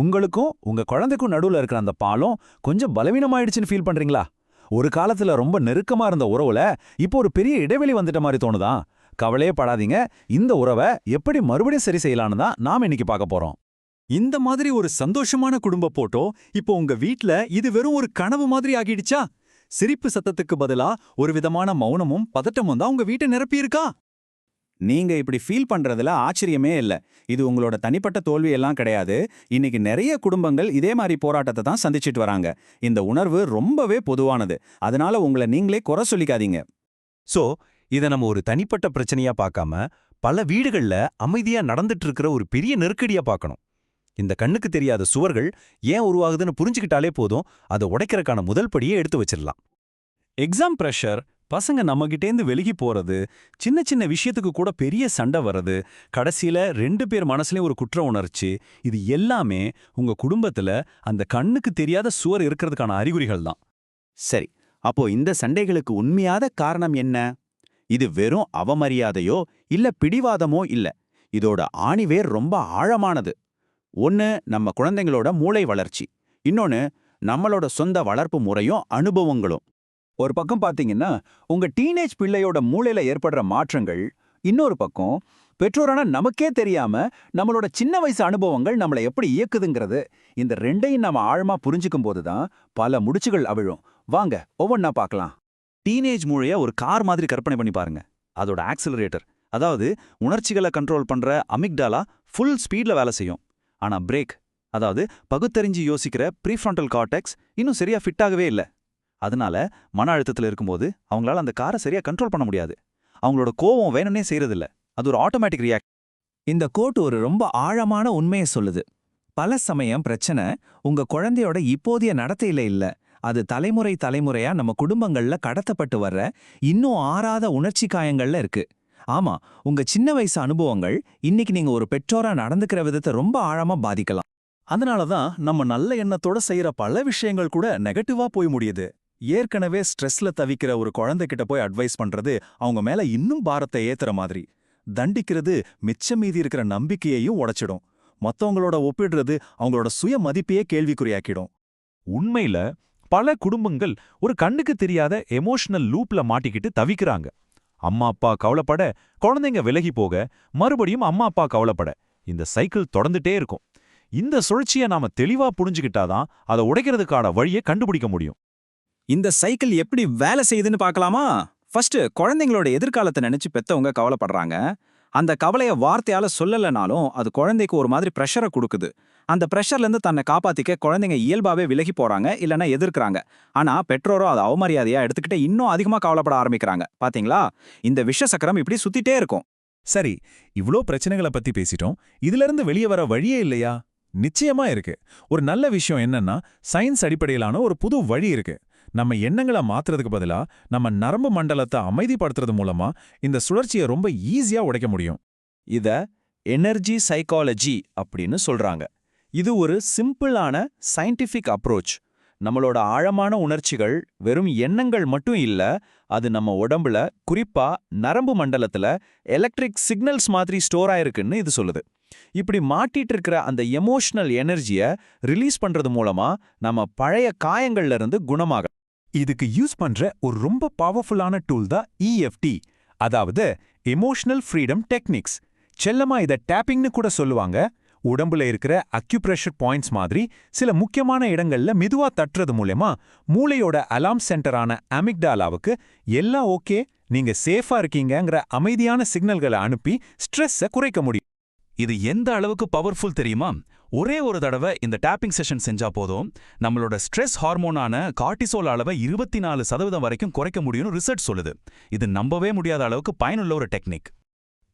உங்களுக்கும் உங்க குழந்தைக்கும் நடுவுல இருக்கிற அந்த பாலம் கொஞ்சம் பலவீனமாயிடுச்சுன்னு ஃபீல் பண்றீங்களா? ஒரு காலத்துல ரொம்ப நெருக்கமா இருந்த உறவுல இப்போ ஒரு பெரிய இடைவெளி வந்துட்ட மாதிரி தோணுதான் கவலையே படாதீங்க. இந்த உறவை எப்படி மறுபடியும் சரி செய்யலான்னு தான் நாம இன்னைக்கு பார்க்க போறோம். இந்த மாதிரி ஒரு சந்தோஷமான குடும்ப போட்டோ இப்போ உங்க வீட்ல இது வெறும் ஒரு கனவு மாதிரி ஆகிடுச்சா? சிரிப்பு சத்தத்துக்கு பதிலா ஒரு விதமான மௌனமும் பதட்டமும் தான் உங்க வீட்டை நிரப்பியிருக்கா? நீங்க இப்படி ஃபீல் பண்றதுல ஆச்சரியமே இல்ல. இது உங்களோட தனிப்பட்ட தோல்வி எல்லாம் கிடையாது. இன்னைக்கு நிறைய குடும்பங்கள் இதே மாதிரி போராட்டத்தை தான் சந்திச்சிட்டு வராங்க. இந்த உணர்வு ரொம்பவே பொதுவானது. அதனால உங்களை நீங்களே குறை சொல்லிக்காதீங்க. சோ இத நம்ம ஒரு தனிப்பட்ட பிரச்சனையா பார்க்காம பல வீடுகள்ல அமைதியா நடந்துட்டு இருக்கிற ஒரு பெரிய நெருக்கடியா பார்க்கணும். இந்த கண்ணுக்கு தெரியாத சுவர்கள் ஏன் உருவாகுதுன்னு புரிஞ்சுக்கிட்டாலே போதும். அதை உடைக்கிறதுக்கான முதல் படியே எடுத்து வச்சிடலாம். எக்ஸாம் ப்ரெஷர் பசங்க நம்மகிட்டேந்து விலகி போறது சின்ன சின்ன விஷயத்துக்கு கூட பெரிய சண்டை வர்றது கடைசியில ரெண்டு பேர் மனசுலயும் ஒரு குற்ற உணர்ச்சி இது எல்லாமே உங்க குடும்பத்துல அந்த கண்ணுக்கு தெரியாத சுவர் இருக்கிறதுக்கான அறிகுறிகள் தான். சரி அப்போ இந்த சண்டைகளுக்கு உண்மையாத காரணம் என்ன? இது வெறும் அவமரியாதையோ இல்ல பிடிவாதமோ இல்ல இதோட ஆணிவேர் ரொம்ப ஆழமானது. ஒன்னு நம்ம குழந்தைங்களோட மூளை வளர்ச்சி இன்னொன்னு நம்மளோட சொந்த வளர்ப்பு முறையும் அனுபவங்களும். ஒரு பக்கம் பாத்தீங்கன்னா உங்க டீனேஜ் பிள்ளையோட மூளையில ஏற்படுற மாற்றங்கள் இன்னொரு பக்கம் பெற்றோரான நமக்கே தெரியாம நம்மளோட சின்ன வயசு அனுபவங்கள் நம்மளை எப்படி இயக்குதுங்கிறது இந்த ரெண்டையும் நாம ஆழமா புரிஞ்சுக்கும் போதுதான் பல முடிச்சுகள் அவிழும். வாங்க ஒவ்வொன்னா பார்க்கலாம் டீனேஜ் மூளைய ஒரு கார் மாதிரி கற்பனை பண்ணி பாருங்க. அதோட ஆக்சிலரேட்டர் அதாவது உணர்ச்சிகளை கண்ட்ரோல் பண்ற அமிக்டாலா ஃபுல் ஸ்பீட்ல வேலை செய்யும். ஆனா பிரேக் அதாவது பகுத்தறிஞ்சு யோசிக்கிற ப்ரீஃப்ரண்டல் கார்டெக்ஸ் இன்னும் சரியா ஃபிட்டாகவே இல்லை இல்ல. அதனால மன அழுத்தத்துல இருக்கும்போது அவங்களால அந்த காரை சரியா கண்ட்ரோல் பண்ண முடியாது. அவங்களோட கோவம் வேணும்னே செய்யறதில்ல அது ஒரு ஆட்டோமேட்டிக் ரியாக்ட் இந்த கோட் ஒரு ரொம்ப ஆழமான உண்மையை சொல்லுது. பல சமயம் பிரச்சனை உங்க குழந்தையோட இப்போதைய நடத்தையில இல்ல. அது தலைமுறை தலைமுறையா நம்ம குடும்பங்கள்ல கடத்தப்பட்டு வர்ற இன்னும் ஆறாத உணர்ச்சி காயங்கள்ல இருக்கு. ஆமா உங்க சின்ன வயசு அனுபவங்கள் இன்னைக்கு நீங்க ஒரு பெற்றோரா நடந்துக்கிற விதத்தை ரொம்ப ஆழமா பாதிக்கலாம். அதனால தான் நம்ம நல்ல எண்ணத்தோட செய்யற பல விஷயங்கள் கூட நெகட்டிவா போய் முடியுது. ஏற்கனவே ஸ்ட்ரெஸ்ல தவிக்கிற ஒரு குழந்தைகிட்ட போய் அட்வைஸ் பண்றது அவங்க மேல இன்னும் பாரத்தை ஏத்துற மாதிரி. தண்டிக்கிறது மிச்சம் மீதி இருக்கிற நம்பிக்கையையும் உடைச்சிடும். மத்தவங்களோட ஒப்பிடுறது அவங்களோட சுய மதிப்பையே கேள்விக்குறியாக்கிடும். உண்மையில பல குடும்பங்கள் ஒரு கண்ணுக்கு தெரியாத எமோஷனல் லூப்ல மாட்டிக்கிட்டு தவிக்கிறாங்க. அம்மா அப்பா கவலைப்பட குழந்தைங்க விலகி போக மறுபடியும் அம்மா அப்பா கவலைப்பட. இந்த சைக்கிள் தொடர்ந்துட்டே இருக்கும். இந்த சுழற்சியை நாம தெளிவா புரிஞ்சுக்கிட்டாதான் அதை உடைக்கிறதுக்கான வழியை கண்டுபிடிக்க முடியும். இந்த சைக்கிள் எப்படி வேலை செய்யுதுன்னு பார்க்கலாமா? ஃபர்ஸ்ட் குழந்தைங்களோட எதிர்காலத்தை நினைச்சு பெத்தவங்க கவலைப்படுறாங்க. அந்த கவலைய வார்த்தையால சொல்லலைனாலும் அது குழந்தைக்கு ஒரு மாதிரி ப்ரெஷரை கொடுக்குது. அந்த ப்ரெஷர்லேருந்து தன்னை காப்பாத்திக்க குழந்தைங்க இயல்பாவே விலகி போறாங்க இல்லைன்னா எதிர்க்கிறாங்க. ஆனா பெற்றோரோ அதை அவமரியாதையா எடுத்துக்கிட்டு இன்னும் அதிகமா கவலைப்பட ஆரம்பிக்கிறாங்க. பாத்தீங்களா? இந்த விஷ சக்கரம் இப்படி சுத்திட்டே இருக்கும். சரி இவ்ளோ பிரச்சனைகளை பத்தி பேசிட்டோம். இதுல இருந்து வெளியே வர வழியே இல்லையா? நிச்சயமா இருக்கு. ஒரு நல்ல விஷயம் என்னன்னா சயின்ஸ் அடிப்படையிலான ஒரு புது வழி இருக்கு. நம்ம எண்ணங்களை மாத்துறதுக்கு பதிலா நம்ம நரம்பு மண்டலத்தை அமைதிப்படுத்துறது மூலமா இந்த சுழற்சியை ரொம்ப ஈஸியா உடைக்க முடியும். இத எனர்ஜி சைக்காலஜி அப்படின்னு சொல்றாங்க. இது ஒரு சிம்பிளான சயின்டிஃபிக் அப்ரோச் நம்மளோட ஆழமான உணர்ச்சிகள் வெறும் எண்ணங்கள் மட்டும் இல்ல அது நம்ம உடம்புல குறிப்பா நரம்பு மண்டலத்துல எலக்ட்ரிக் சிக்னல்ஸ் மாதிரி ஸ்டோர் ஆயிருக்குன்னு இது சொல்லுது. இப்படி மாட்டிட்டு இருக்கிற அந்த எமோஷனல் எனர்ஜியை ரிலீஸ் பண்றது மூலமா நம்ம பழைய காயங்கள்ல இருந்து குணமாக இதுக்கு யூஸ் பண்ற ஒரு ரொம்ப பவர்ஃபுல்லான டூல் தான் இஎஃப்டி அதாவது எமோஷனல் ஃப்ரீடம் டெக்னிக்ஸ் செல்லமா இத டேப்பிங்னு கூட சொல்லுவாங்க. உடம்புல இருக்கிற அக்யூப்ரெஷர் பாயிண்ட்ஸ் மாதிரி சில முக்கியமான இடங்கள்ல மெதுவா தட்டுறது மூலமா மூளையோட அலாம் சென்டரான அமிக்டாலாவுக்கு எல்லாம் ஓகே நீங்க சேஃபா இருக்கீங்கங்கிற அமைதியான சிக்னல்களை அனுப்பி ஸ்ட்ரெஸ்ஸை குறைக்க முடியும். இது எந்த அளவுக்கு பவர்ஃபுல் தெரியுமா? ஒரே ஒரு தடவை இந்த டேப்பிங் செஷன் செஞ்சா போதும். நம்மளோட ஸ்ட்ரெஸ் ஹார்மோனான கார்டிசோல் அளவை இருபத்தி நாலு சதவீதம் வரைக்கும் குறைக்க முடியும்னு ரிசர்ச் சொல்லுது. இது நம்பவே முடியாத அளவுக்கு பயனுள்ள ஒரு டெக்னிக்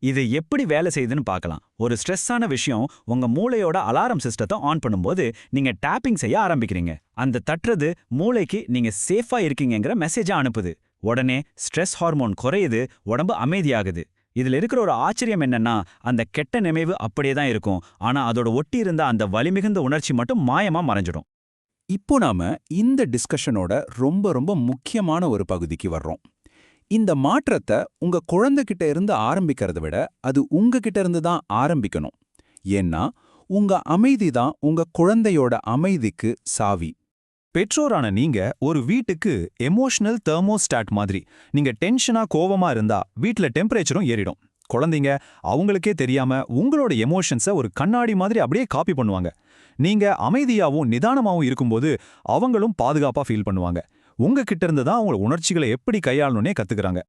இது எப்படி வேலை செய்யுதுன்னு பார்க்கலாம். ஒரு ஸ்ட்ரெஸ்ஸான விஷயம் உங்க மூளையோட அலாரம் சிஸ்டத்தை ஆன் பண்ணும்போது நீங்க டேப்பிங் செய்ய ஆரம்பிக்கிறீங்க. அந்த தட்டுறது மூளைக்கு நீங்க சேஃபா இருக்கீங்கிற மெசேஜா அனுப்புது. உடனே ஸ்ட்ரெஸ் ஹார்மோன் குறையுது உடம்பு அமைதியாகுது. இதுல இருக்கிற ஒரு ஆச்சரியம் என்னன்னா அந்த கெட்ட நினைவு அப்படியே தான் இருக்கும். ஆனா அதோட ஒட்டி இருந்த அந்த வலிமிகுந்த உணர்ச்சி மட்டும் மாயமா மறைஞ்சிடும். இப்போ நாம இந்த டிஸ்கஷனோட ரொம்ப ரொம்ப முக்கியமான ஒரு பகுதிக்கு வர்றோம். இந்த மாற்றத்தை உங்க குழந்தைகிட்ட இருந்து ஆரம்பிக்கிறத விட அது உங்ககிட்ட இருந்து தான் ஆரம்பிக்கணும். ஏன்னா உங்க அமைதி தான் உங்க குழந்தையோட அமைதிக்கு சாவி. பெற்றோரான நீங்க ஒரு வீட்டுக்கு எமோஷனல் தெர்மோஸ்டாட் மாதிரி. நீங்க டென்ஷனா கோவமா இருந்தா வீட்ல டெம்பரேச்சரும் ஏறிடும். குழந்தைங்க அவங்களுக்கே தெரியாம உங்களோட எமோஷன்ஸை ஒரு கண்ணாடி மாதிரி அப்படியே காப்பி பண்ணுவாங்க. நீங்க அமைதியாவும் நிதானமாவும் இருக்கும்போது அவங்களும் பாதுகாப்பா ஃபீல் பண்ணுவாங்க. உங்ககிட்ட இருந்து தான் அவங்க உணர்ச்சிகளை எப்படி கையாளணும்னே கத்துக்கறாங்க.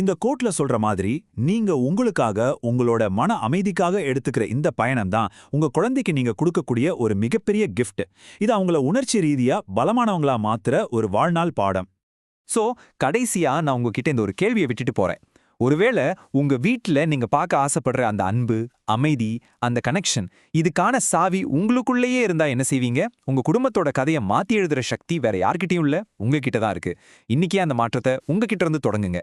இந்த கோட்ல சொல்ற மாதிரி நீங்க உங்களுக்காக உங்களோட மன அமைதிக்காக எடுத்துக்கிற இந்த பயணம் தான் உங்க குழந்தைக்கு நீங்க கொடுக்கக்கூடிய ஒரு மிகப்பெரிய கிஃப்ட் இது அவங்கள உணர்ச்சி ரீதியா பலமானவங்களா மாத்துற ஒரு வாழ்நாள் பாடம். சோ கடைசியா நான் உங்ககிட்ட இந்த ஒரு கேள்வியை விட்டுட்டு போறேன். ஒருவேளை உங்க வீட்ல நீங்க பார்க்க ஆசைப்படுற அந்த அன்பு அமைதி அந்த கனெக்ஷன் இதுக்கான சாவி உங்களுக்குள்ளேயே இருந்தா என்ன செய்வீங்க? உங்க குடும்பத்தோட கதையை மாத்தி எழுதுற சக்தி வேற யார்கிட்டயும் இல்ல. உங்ககிட்ட தான் இருக்கு. இன்னைக்கே அந்த மாற்றத்தை உங்ககிட்ட இருந்து தொடங்குங்க.